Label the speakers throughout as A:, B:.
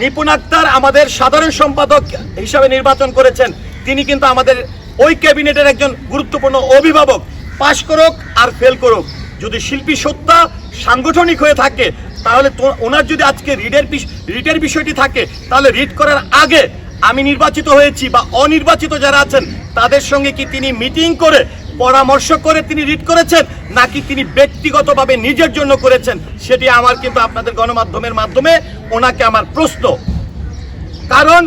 A: নিপুণ আক্তার আমাদের সাধারণ সম্পাদক হিসাবে নির্বাচন করেছেন। তিনি কিন্তু আমাদের ওই ক্যাবিনেটের একজন গুরুত্বপূর্ণ অভিভাবক। পাশ করুক আর ফেল করুক। যদি শিল্পী সত্তা সাংগঠনিক হয়ে থাকে, তাহলে ওনার যদি আজকে রিডের রিটের বিষয়টি থাকে, তাহলে রিড করার আগে আমি নির্বাচিত হয়েছি বা অনির্বাচিত যারা আছেন, তাদের সঙ্গে কি তিনি মিটিং করে পরামর্শ করে তিনি রিড করেছেন, নাকি তিনি ব্যক্তিগতভাবে নিজের জন্য করেছেন, সেটি আমার কিন্তু আপনাদের গণমাধ্যমের মাধ্যমে ওনাকে আমার প্রশ্ন। কারণ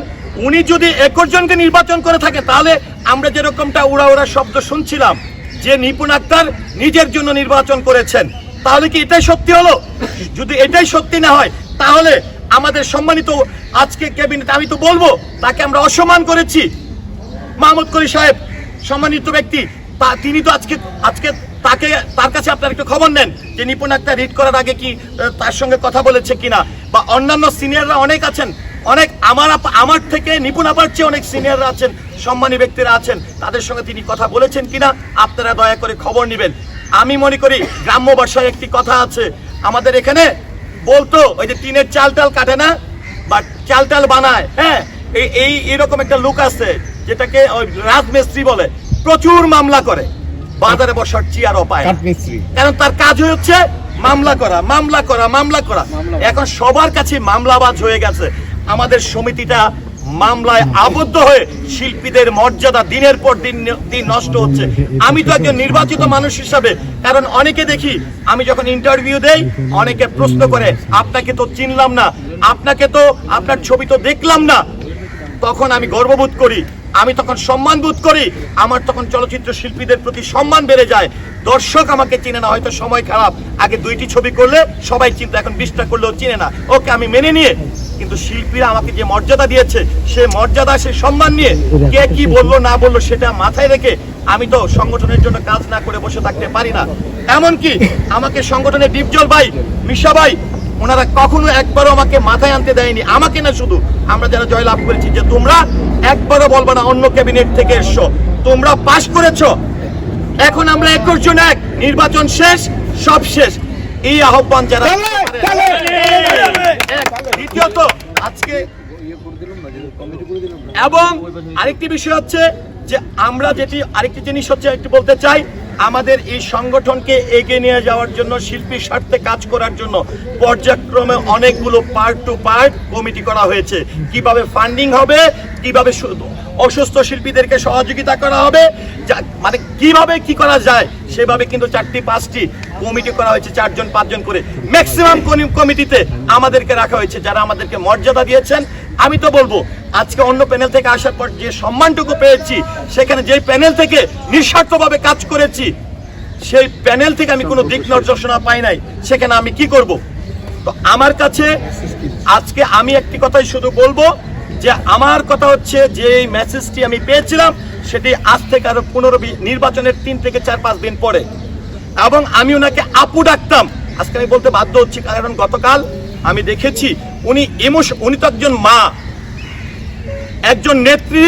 A: উনি যদি একুশ জনকে নির্বাচন করে থাকে তাহলে আমরা যেরকমটা উড়া উড়া শব্দ শুনছিলাম, যে নিপুণ আক্তার নিজের জন্য নির্বাচন করেছেন, তাহলে কি এটাই সত্যি হলো? যদি এটাই সত্যি না হয়, তাহলে আমাদের সম্মানিত আজকে ক্যাবিনেট, আমি তো বলব, তাকে আমরা অসম্মান করেছি। মাহমুদ করি সাহেব, সম্মানিত ব্যক্তি তিনি তো আজকে আজকে তাকে, তার কাছে আপনার একটু খবর নেন যে নিপুণ আক্তার রিড করার আগে কি তার সঙ্গে কথা বলেছে কিনা? বা অন্যান্য সিনিয়ররা অনেক আছেন, অনেক আমার আমার থেকে নিপুণ আপার চেয়ে অনেক সিনিয়ররা আছেন, সম্মানী ব্যক্তিরা আছেন, তাদের সঙ্গে তিনি কথা বলেছেন কিনা আপনারা দয়া করে খবর নেবেন। আমি মনে করি গ্রাম্য ভাষায় একটি কথা আছে, আমাদের এখানে বলতো, ওই যে টিনের চাল টাল কাটে না, বা চাল টাল বানায় হ্যাঁ? এই এই, এরকম একটা লোক আছে, যেটাকে ওই রাজমিস্ত্রি বলে। প্রচুর মামলা করে। বাজারে বসার চেয়ারও পায় না।
B: কাঠমিস্ত্রি।
A: কারণ তার কাজ হচ্ছে মামলা করা মামলা করা মামলা করা। এখন সবার কাছে মামলাবাজ হয়ে গেছে। আমাদের সমিতিটা মামলায় আবদ্ধ হয়ে শিল্পীদের মর্যাদা দিনের পর দিন দিন নষ্ট হচ্ছে। আমি তো একজন নির্বাচিত মানুষ হিসাবে কারণ অনেকে দেখি আমি যখন ইন্টারভিউ দেই অনেকে প্রশ্ন করে আপনাকে তো চিনলাম না। আপনাকে তো আপনার ছবি তো দেখলাম না। তখন আমি গর্ববোধ করি আমি তখন সম্মান বোধ করি, আমার তখন চলচ্চিত্র শিল্পীদের প্রতি সম্মান বেড়ে যায়। দর্শক আমাকে চিনে না, হয়তো সময় খারাপ। আগে দুইটি ছবি করলে সবাই চিনতো, এখন বিশটা করলেও চিনে না। ওকে আমি মেনে নিয়ে, কিন্তু শিল্পীরা আমাকে যে মর্যাদা দিয়েছে, সে মর্যাদা, সে সম্মান নিয়ে কে কি বলল, না বলল, সেটা মাথায় রেখে আমি তো সংগঠনের জন্য কাজ না করে বসে থাকতে পারি না। এমনকি আমাকে সংগঠনের ডিপজল ভাই, মিশা ভাই, ওনারা কখনো একবারও আমাকে মাথায় আনতে দেয়নি। আমাকে না শুধু, আমরা যারা জয়লাভ করেছি যে তোমরা একবারও বলব না অন্য ক্যাবিনেট থেকে এসো। তোমরা পাশ করেছ। এখন আমরা একুশ জন এক। নির্বাচন শেষ সব শেষ। এই আহ্বান যারা দ্বিতীয়ত আজকে এবং আরেকটি বিষয় হচ্ছে যে আমরা যেটি আরেকটি জিনিস হচ্ছে একটু বলতে চাই আমাদের এই সংগঠনকে এগিয়ে নিয়ে যাওয়ার জন্য শিল্পীর স্বার্থে কাজ করার জন্য পর্যায়ক্রমে অনেকগুলো পার্ট টু পার্ট কমিটি করা হয়েছে। কীভাবে ফান্ডিং হবে, কীভাবে অসুস্থ শিল্পীদেরকে সহযোগিতা করা হবে মানে কীভাবে কি করা যায়, সেভাবে কিন্তু চারটি, পাঁচটি কমিটি করা হয়েছে, চারজন, পাঁচজন করে। ম্যাক্সিমাম কমিটিতে আমাদেরকে রাখা হয়েছে, যারা আমাদেরকে মর্যাদা দিয়েছেন আমি তো বলব, আজকে অন্য প্যানেল থেকে আসার পর যে সম্মানটুকু পেয়েছি, সেখানে যে প্যানেল থেকে নিঃস্বার্থভাবে কাজ করেছি, সেই প্যানেল থেকে আমি কোনো দিক নির্দেশনা পাই নাই, সেখানে আমি কি করব? তো আমার কাছে আজকে আমি একটি কথাই শুধু বলব, যে আমার কথা হচ্ছে যে মেসেজটি আমি পেয়েছিলাম, সেটি আজ থেকে আরও পনেরো নির্বাচনের তিন থেকে চার, পাঁচ দিন পরে। এবং আমি ওনাকে আপু ডাকতাম। আজকে আমি বলতে বাধ্য হচ্ছি কারণ গতকাল আমি দেখেছি উনি ইমোশন উনি তো একজন মা। একজন নেত্রী,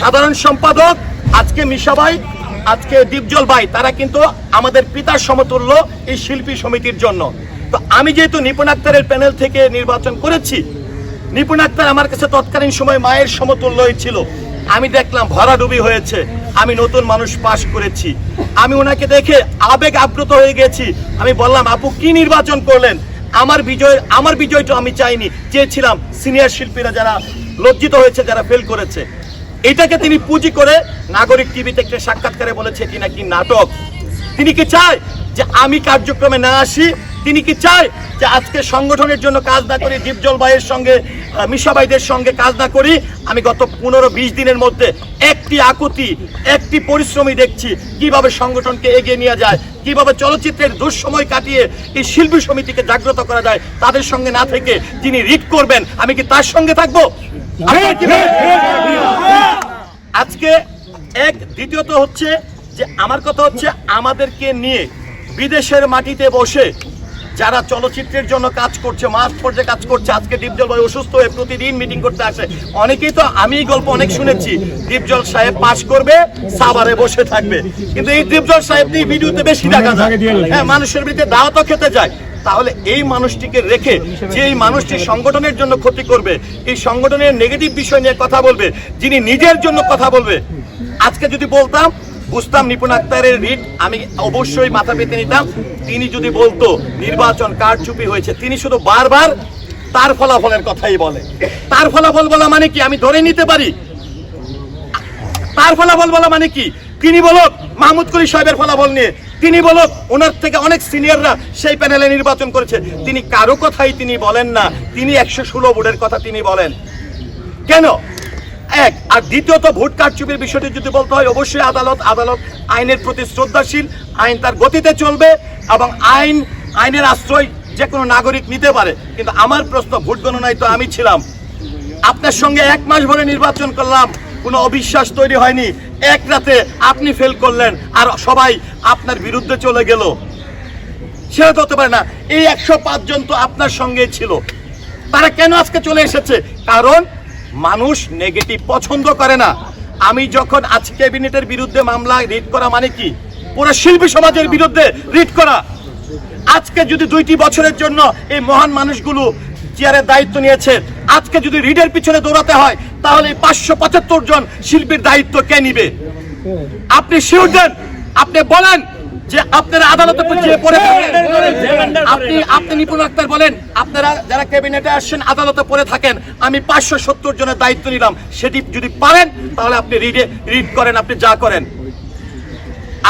A: সাধারণ সম্পাদক, আজকে মিশাবাই আজকে দীপজল ভাই, তারা কিন্তু আমাদের পিতার সমতুল্য এই শিল্পী সমিতির জন্য। তো আমি যেহেতু নিপুণ আক্তারের প্যানেল থেকে নির্বাচন করেছি, নিপুণ আক্তার আমার কাছে তৎকালীন সময় মায়ের সমতুল্যই ছিল। আমি দেখলাম ভরাডুবি হয়েছে, আমি নতুন মানুষ পাশ করেছি। আমি ওনাকে দেখে আবেগ আপ্লুত হয়ে গেছি। আমি বললাম, আপু, কি নির্বাচন করলেন? আমার বিজয়, আমার বিজয়টা আমি চাইনি। চেয়েছিলাম সিনিয়র শিল্পীরা যারা লজ্জিত হয়েছে, যারা ফেল করেছে। এটাকে তিনি পুঁজি করে নাগরিক টিভিতে একটা সাক্ষাৎকারে বলেছে, এটি নাকি নাটক? তিনি কি চায় যে আমি কার্যক্রমে না আসি? তিনি কি চায় যে আজকে সংগঠনের জন্য কাজ না করে দীপজল ভাইয়ের সঙ্গে আহ, মিশা ভাইদের সঙ্গে কাজ না করি আমি গত পনেরো বিশ দিনের মধ্যে একটি আকুতি একটি পরিশ্রমী দেখছি কীভাবে সংগঠনকে এগিয়ে নিয়ে যায় কীভাবে চলচ্চিত্রের দুঃসময় কাটিয়ে এই শিল্পী সমিতিকে জাগ্রত করা যায় তাদের সঙ্গে না থেকে যিনি রিড করবেন আমি কি তার সঙ্গে থাকব? আজকে এক দ্বিতীয়ত হচ্ছে যে আমার কথা হচ্ছে আমাদেরকে নিয়ে বিদেশের মাটিতে বসে যারা চলচ্চিত্রের জন্য কাজ করছে মাস পর্যায়ে কাজ করছে আজকে দীপজল ভাই অসুস্থ হয়ে প্রতিদিন মিটিং করতে আসে। অনেকেই তো আমি গল্প অনেক শুনেছি দীপজল সাহেব পাশ করবে সাভারে বসে থাকবে। কিন্তু এই দীপজল সাহেব এই ভিডিওতে বেশি দেখা যায়। হ্যাঁ মানুষের বিরুদ্ধে দাওয়াতও খেতে যায়। তাহলে এই মানুষটিকে রেখে যে এই মানুষটি সংগঠনের জন্য ক্ষতি করবে এই সংগঠনের নেগেটিভ বিষয় নিয়ে কথা বলবে যিনি নিজের জন্য কথা বলবে আজকে যদি বলতাম বুঝতাম নিপুণ আক্তারের রিট, আমি অবশ্যই মাথা পেতে নিতাম। তিনি যদি বলতো, নির্বাচন কারচুপি হয়েছে, তিনি শুধু বারবার তার ফলাফলের কথাই বলে। তার ফলাফল বলা মানে কি? আমি ধরে নিতে পারি? তার ফলাফল বলা মানে কি? তিনি বলক, মাহমুদ কলি সাহেবের ফলাফল নিয়ে। তিনি বলক, ওনার থেকে অনেক সিনিয়ররা সেই প্যানেলে নির্বাচন করেছে। তিনি কারও কথাই তিনি বলেন না। তিনি একশো ষোলো ভোটের কথা তিনি বলেন। কেন? এক। আর দ্বিতীয়ত, ভোট কারচুপির বিষয়টি যদি বলতে হয়, অবশ্যই আদালত আদালত আইনের প্রতি শ্রদ্ধাশীল, আইন তার গতিতে চলবে এবং আইন, আইনের আশ্রয় যে কোনো নাগরিক নিতে পারে। কিন্তু আমার প্রশ্ন, ভোট গণনায় তো আমি ছিলাম। আপনার সঙ্গে এক মাস ধরে নির্বাচন করলাম, কোনো অবিশ্বাস তৈরি হয়নি। এক রাতে আপনি ফেল করলেন, আর সবাই আপনার বিরুদ্ধে চলে গেল। সেটা তো হতে পারে না। এই একশো জন তো আপনার সঙ্গে ছিল। তারা কেন আজকে চলে এসেছে? কারণ মানুষ নেগেটিভ পছন্দ করে না। আমি যখন আজ ক্যাবিনেটের বিরুদ্ধে মামলা রিট করা মানে কি? পুরো শিল্পী সমাজের বিরুদ্ধে রিট করা। আজকে যদি দুইটি বছরের জন্য এই মহান মানুষগুলো চেয়ারের দায়িত্ব নিয়েছে, আজকে যদি রিডের পিছনে দৌড়াতে হয়, তাহলে পাঁচশো পঁচাত্তর জন শিল্পীর দায়িত্ব কে নিবে? আপনি শিওর দেন? আপনি বলেন? যে আপনারা আদালতে যে পড়ে আপনি আপনি নিপুণ আক্তার বলেন আপনারা যারা ক্যাবিনেটে আসছেন আদালতে পড়ে থাকেন আমি পাঁচশো সত্তর জনের দায়িত্ব নিলাম। সেটি যদি পারেন তাহলে আপনি রিডে রিড করেন আপনি যা করেন।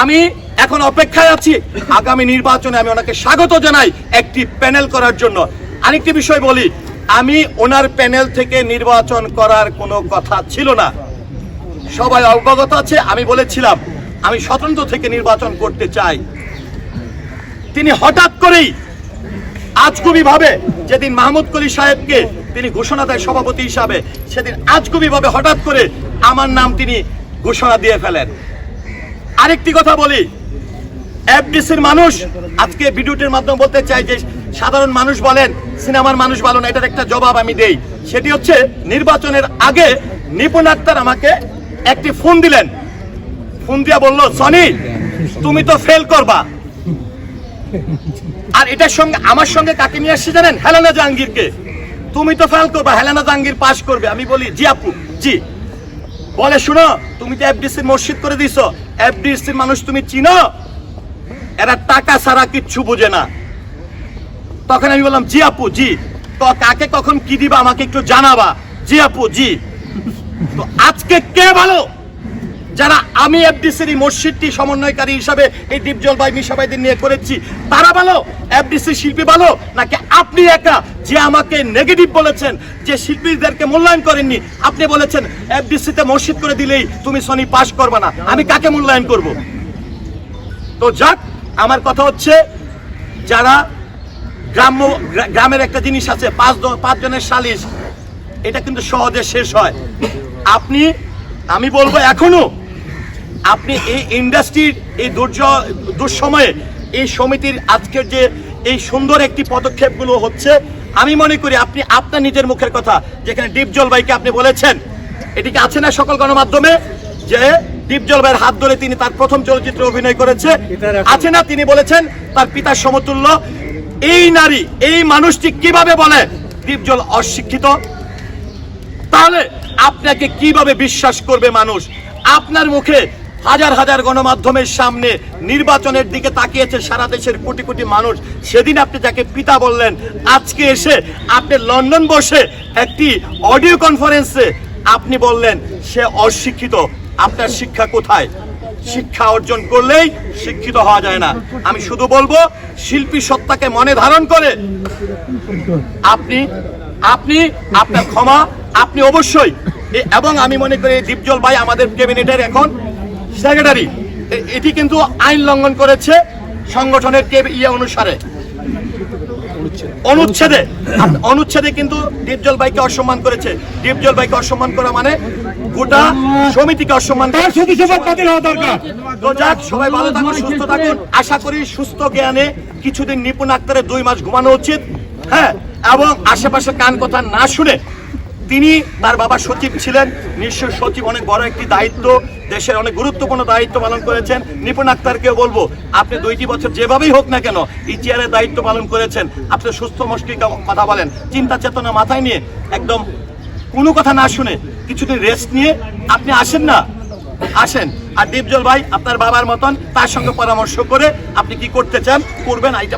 A: আমি এখন অপেক্ষায় আছি আগামী নির্বাচনে আমি ওনাকে স্বাগত জানাই একটি প্যানেল করার জন্য। আরেকটি বিষয় বলি আমি ওনার প্যানেল থেকে নির্বাচন করার কোনো কথা ছিল না। সবাই অবগত আছে আমি বলেছিলাম আমি স্বতন্ত্র থেকে নির্বাচন করতে চাই। তিনি হঠাৎ করেই আজগুবি ভাবে যেদিন মাহমুদ কলি সাহেবকে তিনি ঘোষণা দেয় সভাপতি হিসাবে, সেদিন আজগুবি ভাবে হঠাৎ করে আমার নাম তিনি ঘোষণা দিয়ে ফেলেন। আরেকটি কথা বলি, এফডিসির মানুষ আজকে ভিডিওটির মাধ্যমে বলতে চাই যে সাধারণ মানুষ বলেন, সিনেমার মানুষ বলেন, এটার একটা জবাব আমি দেই। সেটি হচ্ছে নির্বাচনের আগে নিপুণ আক্তার আমাকে একটি ফোন দিলেন। ফোন দিয়া বলল, সনি, তুমি তো ফেল করবা। আর এটার সঙ্গে, আমার সঙ্গে কাকে নিয়ে আসছে জানেন? হেলেনা জাহাঙ্গীরকে। তুমি তো ফেল করবা, হেলেনা জাহাঙ্গীর পাশ করবে। আমি বলি, জি আপু, জি। বলে, শুনো, তুমি তো এফডিসির মসজিদ করে দিছো। এফডিসির মানুষ তুমি চিনো? এরা টাকা ছাড়া কিচ্ছু বোঝে না। তখন আমি বললাম, জি আপু, জি। তো কাকে কখন কি দিবা আমাকে একটু জানাবা। জি আপু, জি। তো আজকে কে ভালো? যারা আমি এফডিসির মসজিদটি সমন্বয়কারী হিসাবে এই দীপজল ভাই মিশাবাইদের নিয়ে করেছি, তারা ভালো? এফডিসি শিল্পী ভালো? নাকি আপনি একা? যে আমাকে নেগেটিভ বলেছেন, যে শিল্পীদেরকে মূল্যায়ন করেননি, আপনি বলেছেন এফডিসিতে মসজিদ করে দিলেই তুমি সনি পাশ করবে না। আমি কাকে মূল্যায়ন করব? তো যাক, আমার কথা হচ্ছে, যারা গ্রাম্য গ্রা- গ্রামের একটা জিনিস আছে, পাঁচ পাঁচজনের পাঁচ সালিশ, এটা কিন্তু সহজে শেষ হয়। আপনি, আমি বলব এখনও আপনি এই ইন্ডাস্ট্রির এই দুর্য দুঃসময়ে এই সমিতির আজকের যে এই সুন্দর একটি পদক্ষেপগুলো হচ্ছে আমি মনে করি আপনি আপনার নিজের মুখের কথা যেখানে ডিপ জলবাইকে আপনি বলেছেন এটিকে আছে না সকল গণমাধ্যমে? যে দীপ জলবাইয়ের হাত ধরে তিনি তার প্রথম চলচ্চিত্রে অভিনয় করেছে। আছে না তিনি বলেছেন তার পিতার সমতুল্য? এই নারী এই মানুষটি কীভাবে বলে দীপজল অশিক্ষিত? তাহলে আপনাকে কীভাবে বিশ্বাস করবে মানুষ? আপনার মুখে হাজার হাজার গণমাধ্যমের সামনে নির্বাচনের দিকে তাকিয়েছে সারা দেশের কোটি কোটি মানুষ। সেদিন আপনি যাকে পিতা বললেন, আজকে এসে আপনি লন্ডন বসে একটি অডিও কনফারেন্সে আপনি বললেন, সে অশিক্ষিত, আপনার শিক্ষা কোথায়? শিক্ষা অর্জন করলেই শিক্ষিত হওয়া যায় না। আমি শুধু বলব, শিল্পী সত্তাকে মনে ধারণ করে আপনি আপনি আপনার ক্ষমা, আপনি অবশ্যই। এবং আমি মনে করি দীপজল ভাই আমাদের ক্যাবিনেটের এখন সেক্রেটারি এটি কিন্তু আইন লঙ্ঘন করেছে সংগঠনের কে ইয়ে অনুসারে। অনুচ্ছেদে অনুচ্ছেদে কিন্তু দীপজল ভাইকে অসম্মান করেছে। দীপজল ভাইকে অসম্মান করা মানে গোটা সমিতিকে অসম্মান। তো সবাই ভালো থাকুন, সুস্থ থাকুন। আশা করি সুস্থ জ্ঞানে কিছুদিন নিপুণ আক্তারের দুই মাস ঘুমানো উচিত। হ্যাঁ এবং আশেপাশে কান কথা না শুনে তিনি তার বাবা সচিব ছিলেন। নিশ্চয় সচিব অনেক বড় একটি দায়িত্ব, দেশের অনেক গুরুত্বপূর্ণ দায়িত্ব পালন করেছেন। নিপুণ আক্তারকেও বলব, আপনি দুইটি বছর যেভাবেই হোক না কেন এই চেয়ারের দায়িত্ব পালন করেছেন। আপনি সুস্থ মস্তিষ্ক কথা বলেন, চিন্তা চেতনা মাথায় নিয়ে একদম কোনো কথা না শুনে কিছুদিন রেস্ট নিয়ে আপনি আসেন না। আসেন। আর দীপজল ভাই, আপনার বাবার মতন তার সঙ্গে পরামর্শ করে আপনি কি করতে চান, করবেন এইটা